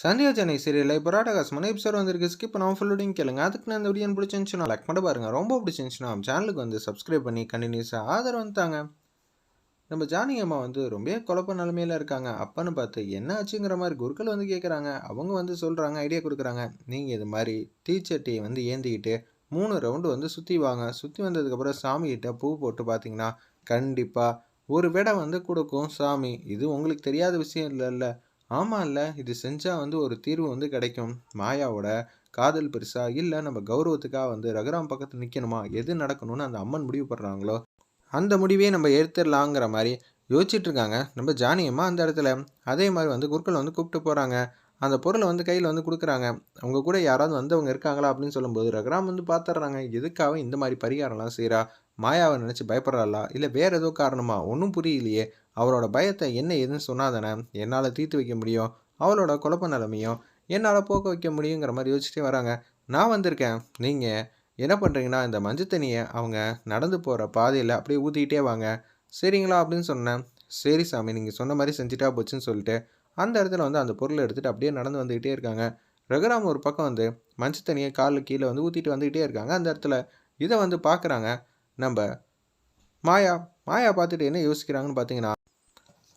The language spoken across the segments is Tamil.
சந்தியா சென்னை சீரியலில் இப்போ ராடகாசமான எபிசோட் வந்திருக்கு. ஸ்கிப் பண்ணாமல் ஃபுல்லோடையும் கேளுங்க. அதுக்கு நான் இந்த வீடியோ பிடிச்சிருந்துச்சுன்னா லைக் பண்ண பாருங்கள் ரொம்ப பிடிச்சிருந்துச்சுன்னா நம்ம சேனலுக்கு வந்து சப்ஸ்கிரைப் பண்ணி கண்டினியூஸாக ஆதரவு வந்துட்டாங்க நம்ம ஜானகி அம்மா வந்து ரொம்ப குழப்ப நிலமையில இருக்காங்க. அப்பன்னு பார்த்து என்ன ஆச்சுங்கிற மாதிரி குருக்கள் வந்து கேட்குறாங்க அவங்க வந்து சொல்கிறாங்க ஐடியா கொடுக்குறாங்க. நீங்கள் இது மாதிரி தீச்சட்டியை வந்து ஏந்திக்கிட்டு மூணு ரவுண்டு வந்து சுற்றி வாங்க. சுற்றி வந்ததுக்கப்புறம் சாமிகிட்ட பூ போட்டு பார்த்தீங்கன்னா கண்டிப்பாக ஒரு விடை வந்து கொடுக்கும் சாமி. இது உங்களுக்கு தெரியாத விஷயம் இல்லைல்ல. ஆமாம் இல்லை இது செஞ்சால் வந்து ஒரு தீர்வு வந்து கிடைக்கும். மாயாவோட காதல் பெருசா இல்லை நம்ம கௌரவத்துக்காக வந்து ரகுராம் பக்கத்தில் நிற்கணுமா எது நடக்கணும்னு அந்த அம்மன் முடிவு பண்ணுறாங்களோ அந்த முடிவே நம்ம எடுத்துடலாங்கிற மாதிரி யோசிச்சுட்டு இருக்காங்க. நம்ம ஜானியம்மா அந்த இடத்துல. அதே மாதிரி வந்து குருக்கள் வந்து கூப்பிட்டு போகிறாங்க அந்த பொருளை வந்து கையில் வந்து கொடுக்குறாங்க. அவங்க கூட யாராவது வந்தவங்க இருக்காங்களா அப்படின்னு சொல்லும்போது ரகுராம் வந்து பார்த்துட்றாங்க எதுக்காக இந்த மாதிரி பரிகாரம்லாம் செய்கிறா மாயாவை நினச்சி பயப்படுறாளா? இல்லை வேறு ஏதோ காரணமா? ஒன்றும் புரியலையே. அவளோட பயத்தை என்ன ஏதுன்னு சொன்னாதானே என்னால் தீர்த்து வைக்க முடியும்? அவளோட குழப்ப நிலமையும் என்னால் போக்க வைக்க முடியுங்கிற மாதிரி யோசிச்சுட்டே வராங்க. நான் வந்திருக்கேன். நீங்கள் என்ன பண்ணுறீங்கன்னா இந்த மஞ்சள் தண்ணியை அவங்க நடந்து போகிற பாதையில் அப்படியே ஊற்றிக்கிட்டே வாங்க. சரிங்களா? அப்படின்னு சொன்னேன். சரி சாமி நீங்கள் சொன்ன மாதிரி செஞ்சுட்டா போச்சுன்னு சொல்லிட்டு அந்த இடத்துல வந்து அந்த பொருளை எடுத்துகிட்டு அப்படியே நடந்து வந்துக்கிட்டே இருக்காங்க. ரகுராம் ஒரு பக்கம் வந்து மஞ்சள் தண்ணியை காலில் கீழே வந்து ஊற்றிட்டு வந்துக்கிட்டே இருக்காங்க. அந்த இடத்துல இதை வந்து பார்க்குறாங்க நம்ம மாயா மாயா பார்த்துட்டு என்ன யோசிக்கிறாங்கன்னு பார்த்தீங்கன்னா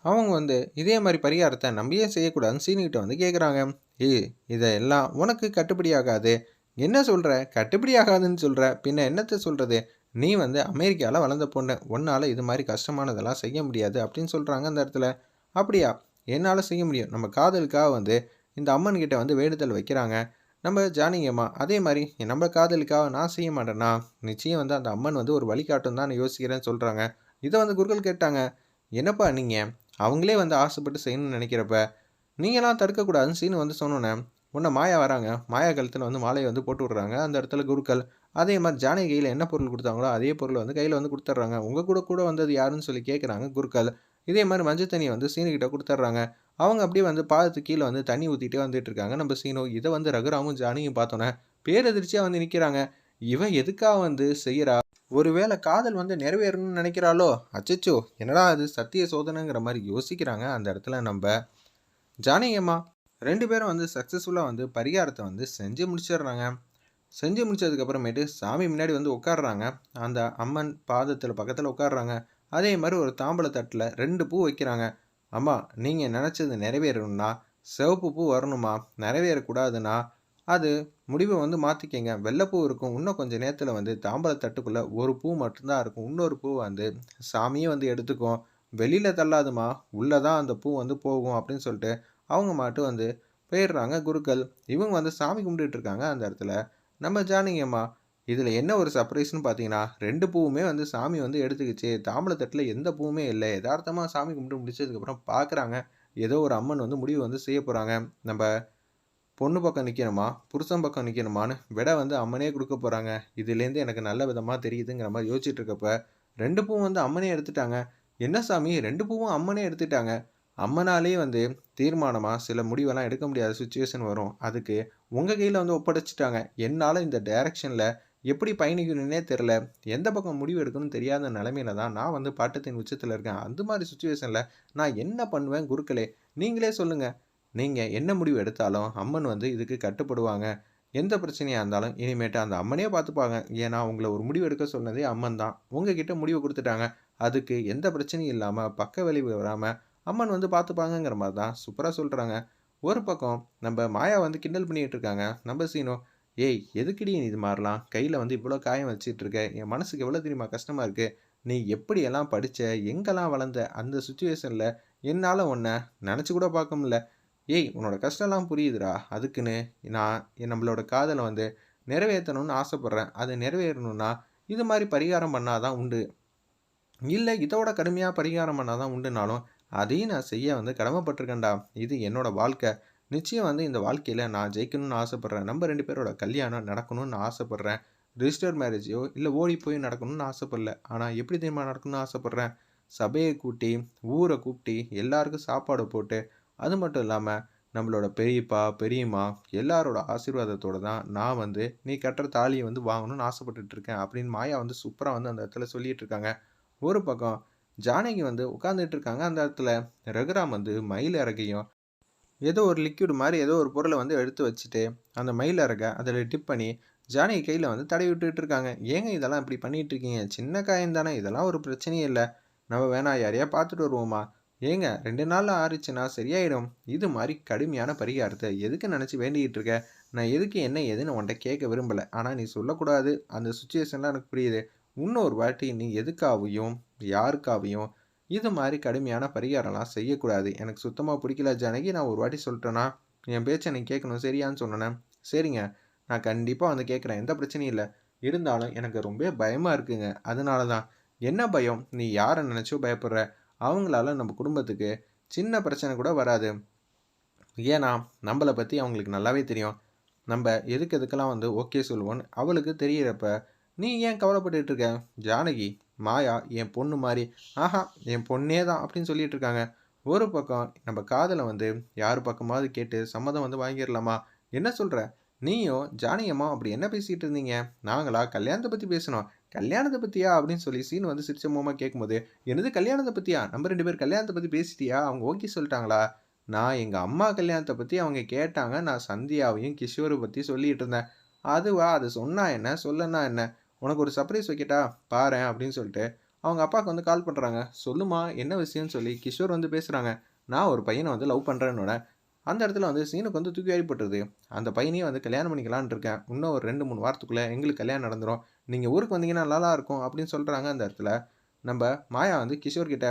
அவங்க வந்து இதே மாதிரி பரிகாரத்தை நம்பியே செய்யக்கூடாதுன்னு சீனிகிட்ட வந்து கேட்குறாங்க ஏய் இதெல்லாம் உனக்கு கட்டுப்படி ஆகாது. என்ன சொல்கிற கட்டுப்படி ஆகாதுன்னு சொல்கிற பின்ன என்னத்தை சொல்கிறது நீ வந்து அமெரிக்காவில் வளர்ந்த பொண்ணு. உன்னால் இது மாதிரி கஷ்டமானதெல்லாம் செய்ய முடியாது அப்படின்னு சொல்கிறாங்க அந்த இடத்துல. அப்படியா? என்னால் செய்ய முடியும். நம்ம காதலுக்காக வந்து இந்த அம்மன்கிட்ட வந்து வேண்டுதல் வைக்கிறாங்க. நம்ம ஜானகியம்மா அதே மாதிரி நம்ம காதலுக்காக நான் செய்ய மாட்டேன்னா நிச்சயம் வந்து அந்த அம்மன் வந்து ஒரு வழிகாட்டும் தான் நான் யோசிக்கிறேன்னு சொல்கிறாங்க இதை வந்து குருக்கள் கேட்டாங்க. என்னப்பா நீங்கள் அவங்களே வந்து ஆசைப்பட்டு செய்யணும்னு நினைக்கிறப்ப நீங்களாம் தடுக்கக்கூடாதுன்னு சீனு வந்து சொன்னோன்னே உன்னை மாயா வராங்க. மாயா கழுத்தில் வந்து மாலையை வந்து போட்டு விட்றாங்க. அந்த இடத்துல குருக்கள் அதே மாதிரி ஜானகி கையில் என்ன பொருள் கொடுத்தாங்களோ அதே பொருளை வந்து கையில் வந்து கொடுத்துட்றாங்க. உங்கள் கூட கூட வந்தது யாருன்னு சொல்லி கேட்குறாங்க குருக்கள். இதே மாதிரி மஞ்சள் தண்ணியை வந்து சீனுக்கிட்ட கொடுத்துட்றாங்க. அவங்க அப்படியே வந்து பாதத்துக்கு கீழே வந்து தண்ணி ஊற்றிட்டே வந்துட்டு இருக்காங்க. நம்ம சீனோ இதை வந்து ரகுராமும் ஜானியும் பார்த்தோன்னே பேரதிர்ச்சியாக வந்து நிற்கிறாங்க இவன் எதுக்காக வந்து செய்கிறா ஒருவேளை காதல் வந்து நிறைவேறணும்னு நினைக்கிறாளோ? அச்சச்சோ என்னடா அது சத்திய சோதனைங்கிற மாதிரி யோசிக்கிறாங்க அந்த இடத்துல நம்ம ஜானகியம்மா ரெண்டு பேரும் வந்து சக்ஸஸ்ஃபுல்லாக வந்து பரிகாரத்தை வந்து செஞ்சு முடிச்சிடுறாங்க. செஞ்சு முடிச்சதுக்கப்புறமேட்டு சாமி முன்னாடி வந்து உட்காடுறாங்க அந்த அம்மன் பாதத்தில் பக்கத்தில் உட்காடுறாங்க அதே மாதிரி ஒரு தாம்பழத்தட்டில் ரெண்டு பூ வைக்கிறாங்க. அம்மா நீங்கள் நினச்சது நிறைவேறணும்னா சிவப்பு பூ வரணுமா? நிறைவேறக்கூடாதுன்னா? அது முடிவை வந்து மாற்றிக்கங்க வெள்ளைப்பூ இருக்கும். இன்னும் கொஞ்சம் நேரத்தில் வந்து தாம்பழத்தட்டுக்குள்ளே ஒரு பூ மட்டும்தான் இருக்கும். இன்னொரு பூ வந்து சாமியே வந்து எடுத்துக்கும் வெளியில் தள்ளாதுமா? உள்ளே தான் அந்த பூ வந்து போகும் அப்படின்னு சொல்லிட்டு அவங்க மட்டும் வந்து போயிடுறாங்க குருக்கள். இவங்க வந்து சாமி கும்பிட்டுட்டு இருக்காங்க அந்த இடத்துல. நம்ம ஜானகியம்மா இதில் என்ன ஒரு சர்ப்ரைஸ்னு பார்த்தீங்கன்னா ரெண்டு பூவுமே வந்து சாமி வந்து எடுத்துக்கிச்சு. தாம்பளத்தட்டில் எந்த பூவுமே இல்லை. யதார்த்தமாக சாமி கும்பிட்டு முடிச்சதுக்கப்புறம் பார்க்குறாங்க ஏதோ ஒரு அம்மன் வந்து முடிவு வந்து செய்ய போகிறாங்க நம்ம பொண்ணு பக்கம் நிற்கணுமா புருஷன் பக்கம் நிற்கணுமான்னு விட வந்து அம்மனே கொடுக்க போகிறாங்க இதுலேருந்து எனக்கு நல்ல விதமாக தெரியுதுங்கிற மாதிரி யோசிச்சுட்டு இருக்கப்ப ரெண்டு பூவும் வந்து அம்மனே எடுத்துட்டாங்க. என்ன சாமி? ரெண்டு பூவும் அம்மனே எடுத்துட்டாங்க. அம்மனாலே வந்து தீர்மானமாக சில முடிவெல்லாம் எடுக்க முடியாத சுச்சுவேஷன் வரும். அதுக்கு உங்கள் கையில் வந்து ஒப்படைச்சிட்டாங்க. என்னால் இந்த டைரக்ஷனில் எப்படி பயணிக்கணும்னே தெரில எந்த பக்கம் முடிவு எடுக்கணும்னு தெரியாத நிலமையில தான் நான் வந்து பாட்டத்தின் உச்சத்தில் இருக்கேன். அந்த மாதிரி சுச்சுவேஷனில் நான் என்ன பண்ணுவேன் குருக்களே? நீங்களே சொல்லுங்கள் நீங்கள் என்ன முடிவு எடுத்தாலும் அம்மன் வந்து இதுக்கு கட்டுப்படுவாங்க. எந்த பிரச்சனையாக இருந்தாலும் இனிமேட்டு அந்த அம்மனே பார்த்துப்பாங்க. ஏன்னா உங்களை ஒரு முடிவு எடுக்க சொன்னதே அம்மன் தான். உங்ககிட்ட முடிவு கொடுத்துட்டாங்க. அதுக்கு எந்த பிரச்சனையும் இல்லாமல் பக்க விளைவு வராமல் அம்மன் வந்து பார்த்துப்பாங்கங்கிற மாதிரி தான் சூப்பராக சொல்கிறாங்க ஒரு பக்கம் நம்ம மாயா வந்து கிண்டல் பண்ணிகிட்டு இருக்காங்க. நம்ம சீனோ ஏய் எதுக்கடி நீ இது மாதிரிலாம் கையில் வந்து இவ்வளோ காயம் வச்சிட்ருக்க என் மனசுக்கு எவ்வளோ தெரியுமா கஷ்டமாக இருக்குது நீ எப்படியெல்லாம் படித்த எங்கெல்லாம் வளர்ந்த அந்த சுச்சுவேஷனில் என்னால் உன்னை நினச்சி கூட பார்க்க முடியல. ஏய் உன்னோட கஷ்டம்லாம் புரியுதுடா. அதுக்குன்னு நான் நம்மளோட காதலை வந்து நிறைவேற்றணும்னு ஆசைப்பட்றேன். அது நிறைவேறணும்னா இது மாதிரி பரிகாரம் பண்ணாதான் உண்டு. இல்லை இதோட கடுமையாக பரிகாரம் பண்ணாதான் உண்டுனாலும் அதையும் நான் செய்ய வந்து கடமைப்பட்டிருக்கேன்டா. இது என்னோட வாழ்க்கை. நிச்சயம் வந்து இந்த வாழ்க்கையில் நான் ஜெயிக்கணும்னு ஆசைப்பட்றேன். நம்ம ரெண்டு பேரோட கல்யாணம் நடக்கணும்னு ஆசைப்பட்றேன். ரிஜிஸ்டர் மேரேஜோ இல்லை ஓடி போய் நடக்கணும்னு ஆசைப்படல. ஆனால் எப்படி தெரியுமா நடக்கணும்னு ஆசைப்பட்றேன்? சபையை கூட்டி ஊரை கூப்பிட்டு எல்லாருக்கும் சாப்பாடு போட்டு அது மட்டும் இல்லாமல் நம்மளோட பெரியப்பா பெரியம்மா எல்லாரோட ஆசீர்வாதத்தோடு தான் நான் வந்து நீ கட்டுற தாலியை வந்து வாங்கணும்னு ஆசைப்பட்டுட்டு இருக்கேன் அப்படின்னு மாயா வந்து சூப்பராக வந்து அந்த இடத்துல சொல்லிட்டு இருக்காங்க. ஒரு பக்கம் ஜானகி வந்து உட்காந்துட்டு இருக்காங்க. அந்த இடத்துல ரகுராம் வந்து மயில் இறகையும் ஏதோ ஒரு லிக்யூட் மாதிரி ஏதோ ஒரு பொருளை வந்து எடுத்து வச்சுட்டு அந்த மயில் இறக அதில் டிப் பண்ணி ஜானகி கையில் வந்து தடவி விட்டுட்டு இருக்காங்க. ஏங்க இதெல்லாம் இப்படி பண்ணிகிட்டு இருக்கீங்க? சின்ன காயம் தானே இதெல்லாம் ஒரு பிரச்சனையே இல்லை. நம்ம வேணா யாரையா பார்த்துட்டு வருவோமா? ஏங்க ரெண்டு நாளில் ஆறுச்சுன்னா சரியாயிடும். இது மாதிரி கடுமையான பரிகாரத்தை எதுக்கு நினச்சி வேண்டிக்கிட்டு இருக்க? நான் எதுக்கு என்ன எதுன்னு உன்கிட்ட கேட்க விரும்பலை. ஆனால் நீ சொல்லக்கூடாது. அந்த சுச்சுவேஷன்லாம் எனக்கு புரியுது. இன்னொரு வாட்டி நீ எதுக்காகவும் யாருக்காகவும் இது மாதிரி கடுமையான பரிகாரம்லாம் செய்யக்கூடாது. எனக்கு சுத்தமாக பிடிக்கல ஜானகி. நான் ஒரு வாட்டி சொல்லிட்டேன்னா என் பேச்சை நீ கேட்கணும். சரியான்னு சொன்னேன். சரிங்க. நான் கண்டிப்பாக வந்து கேட்குறேன். எந்த பிரச்சனையும் இல்லை. இருந்தாலும் எனக்கு ரொம்ப பயமாக இருக்குங்க. அதனால தான் என்ன பயம்? நீ யாரை நினச்சோ பயப்படுற? அவங்களால நம்ம குடும்பத்துக்கு சின்ன பிரச்சனை கூட வராது. ஏன்னா நம்மளை பற்றி அவங்களுக்கு நல்லாவே தெரியும். நம்ம எதுக்கு எதுக்கெல்லாம் வந்து ஓகே சொல்லுவோன்னு அவளுக்கு தெரியிறப்ப நீ ஏன் கவலைப்பட்டுட்டு இருக்க? ஜானகி மாயா என் பொண்ணு மாதிரி ஆஹா என் பொண்ணே தான் அப்படின்னு சொல்லிட்டு இருக்காங்க. ஒரு பக்கம் நம்ம காதலை வந்து யார் பக்கமாவது கேட்டு சம்மதம் வந்து வாங்கிடலாமா? என்ன சொல்கிற நீயும் ஜானியம்மா அப்படி என்ன பேசிகிட்டு இருந்தீங்க? நாங்களா கல்யாணத்தை பற்றி பேசணும். கல்யாணத்தை பற்றியா அப்படின்னு சொல்லி சீன் வந்து சிரிச்ச மூமா கேட்கும்போது என்னது கல்யாணத்தை பற்றியா நம்ம ரெண்டு பேர் கல்யாணத்தை பற்றி பேசிட்டியா? அவங்க ஓகே சொல்லிட்டாங்களா? நான் எங்கள் அம்மா கல்யாணத்தை பற்றி அவங்க கேட்டாங்க. நான் சந்தியாவையும் கிஷோரை பற்றி சொல்லிகிட்டு இருந்தேன். அதுவா? அது சொன்னா என்ன? சொல்லனா என்ன? உனக்கு ஒரு சர்ப்ரைஸ் வைக்கட்டா? பாரு அப்படின்னு சொல்லிட்டு அவங்க அப்பாவுக்கு வந்து கால் பண்ணுறாங்க சொல்லுமா என்ன விஷயம்னு சொல்லி கிஷோர் வந்து பேசுகிறாங்க நான் ஒரு பையனை வந்து லவ் பண்ணுறேன்னோட அந்த இடத்துல வந்து சீனுக்கு வந்து தூக்கி வாரிப்பட்டுருது அந்த பையனையும் வந்து கல்யாணம் பண்ணிக்கலான் இருக்கேன். இன்னும் ஒரு ரெண்டு மூணு வாரத்துக்குள்ளே எங்களுக்கு கல்யாணம் நடந்துடும் நீங்கள் ஊருக்கு வந்தீங்கன்னா நல்லா இருக்கும் அப்படின்னு சொல்கிறாங்க அந்த இடத்துல. நம்ம மாயா வந்து கிஷோர் கிட்ட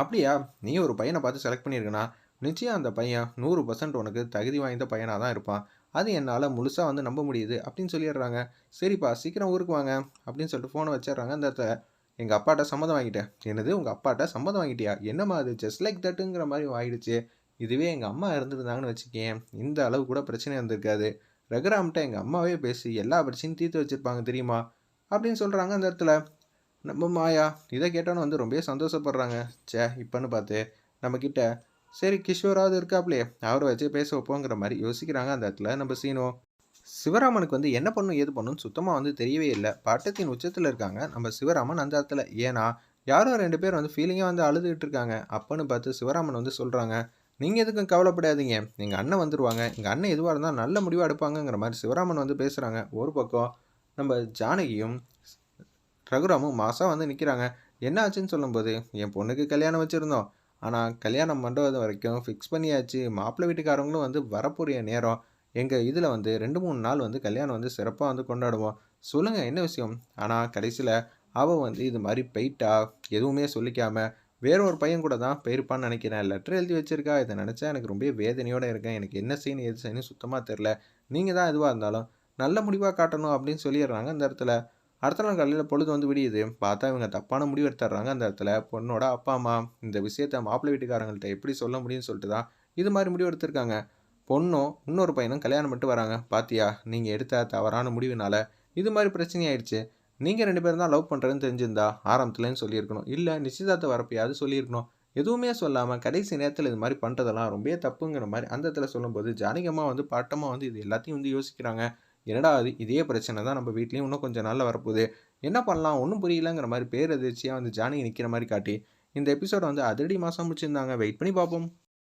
அப்படியா நீ ஒரு பையனை பார்த்து செலக்ட் பண்ணியிருக்கனா? நிச்சயம் அந்த பையன் நூறு பர்சன்ட் உனக்கு தகுதி வாய்ந்த பையனாக தான் இருப்பான். அது என்னால் முழுசாக வந்து நம்ப முடியுது அப்படின்னு சொல்லிடுறாங்க. சரிப்பா சீக்கிரம் ஊருக்கு வாங்க அப்படின்னு சொல்லிட்டு ஃபோனை வச்சிடுறாங்க. அந்த இடத்துல எங்கள் அப்பாட்ட சம்மதம் வாங்கிட்டேன். என்னது உங்கள் அப்பாட்ட சம்மதம் வாங்கிட்டியா? என்னம்மா அது? ஜஸ்ட் லைக் தட்டுங்கிற மாதிரி ஆயிடுச்சு. இதுவே எங்கள் அம்மா இருந்திருந்தாங்கன்னு வச்சுக்கேன். இந்த அளவு கூட பிரச்சனை இருந்திருக்காது ரகுராம்கிட்ட எங்கள் அம்மாவே பேசி எல்லா பிரச்சனையும் தீர்த்து வச்சுருப்பாங்க தெரியுமா? அப்படின்னு சொல்கிறாங்க அந்த இடத்துல. நம்ம மாயா இதை கேட்டோன்னு வந்து ரொம்பவே சந்தோஷப்படுறாங்க. சே இப்போன்னு பார்த்து நம்மக்கிட்ட சரி கிஷோராவது இருக்காப்லே அவரை வச்சு பேச வைப்போங்கிற மாதிரி யோசிக்கிறாங்க அந்த இடத்துல. நம்ம சீனோ சிவராமனுக்கு வந்து என்ன பண்ணும் ஏது பண்ணும் சுத்தமாக வந்து தெரியவே இல்லை. பட்டத்தின் உச்சத்தில் இருக்காங்க. நம்ம சிவராமன் அந்த இடத்துல. ஏன்னா யாரும் ரெண்டு பேர் வந்து ஃபீலிங்காக வந்து அழுதுகிட்டு இருக்காங்க. அப்பன்னு பார்த்து சிவராமன் வந்து சொல்கிறாங்க நீங்கள் எதுக்கும் கவலைப்படாதீங்க. எங்கள் அண்ணன் வந்துடுவாங்க எங்கள் அண்ணன் எதுவாக இருந்தால் நல்ல முடிவாக எடுப்பாங்கங்கிற மாதிரி சிவராமன் வந்து பேசுகிறாங்க ஒரு பக்கம் நம்ம ஜானகியும் ரகுராமும் மாதம் வந்து நிற்கிறாங்க என்ன ஆச்சுன்னு சொல்லும்போது என் பொண்ணுக்கு கல்யாணம் வச்சுருந்தோம். ஆனால் கல்யாணம் பண்ணுறது வரைக்கும் ஃபிக்ஸ் பண்ணியாச்சு. மாப்பிள்ளை வீட்டுக்காரங்களும் வந்து வரப்போகிற நேரம். எங்கள் இதில் வந்து ரெண்டு மூணு நாள் வந்து கல்யாணம் வந்து சிறப்பாக வந்து கொண்டாடுவோம். சொல்லுங்கள் என்ன விஷயம்? ஆனால் கடைசியில் அவள் வந்து இது மாதிரி போயிட்டா? எதுவுமே சொல்லிக்காமல் வேற ஒரு பையன் கூட தான் போயிருப்பான்னு நினைக்கிறேன். லெட்டர் எழுதி வச்சிருக்கா? இதை நினச்சா எனக்கு ரொம்ப வேதனையோடு இருக்கேன். எனக்கு என்ன செய்யணும் எது செய்யணும் சுத்தமாக தெரில நீங்கள் தான் எதுவாக இருந்தாலும் நல்ல முடிவாக காட்டணும் அப்படின்னு சொல்லிடுறாங்க அந்த இடத்துல. அடுத்த நாள் காலையில் பொழுது வந்து விடியுது. பார்த்தா இவங்க தப்பான முடிவு எடுத்துடுறாங்க அந்த இடத்துல. பொண்ணோட அப்பா அம்மா இந்த விஷயத்த மாப்பிள்ளை வீட்டுக்காரங்கள்ட்ட எப்படி சொல்ல முடியும்னு சொல்லிட்டு தான் இது மாதிரி முடிவு எடுத்திருக்காங்க. பொண்ணும் இன்னொரு பையனும் கல்யாணம் பண்ணிட்டு வராங்க. பாத்தியா நீங்கள் எடுத்த தவறான முடிவுனால இது மாதிரி பிரச்சனை ஆயிடுச்சு. நீங்கள் ரெண்டு பேரும் தான் லவ் பண்ணுறதுன்னு தெரிஞ்சிருந்தா ஆரம்பத்துலேன்னு சொல்லியிருக்கணும். இல்லை நிச்சயதார்த்த வரப்பையாவது சொல்லியிருக்கணும். எதுவுமே சொல்லாமல் கடைசி நேரத்தில் இது மாதிரி பண்ணுறதெல்லாம் ரொம்ப தப்புங்கிற மாதிரி அந்த இடத்துல சொல்லும்போது ஜானகமாக வந்து பாட்டமாக வந்து இது எல்லாத்தையும் வந்து யோசிக்கிறாங்க. என்னடா அது இதே பிரச்சனை தான் நம்ம வீட்லேயும் இன்னும் கொஞ்சம் நாளில் வரப்போகுது. என்ன பண்ணலாம்? ஒன்றும் புரியலங்கிற மாதிரி பேர் அதிர்ச்சியாக வந்து ஜானகி நிற்கிற மாதிரி காட்டி இந்த எபிசோட வந்து அதிரடி மாதம் முடிச்சிருந்தாங்க. வெயிட் பண்ணி பார்ப்போம்.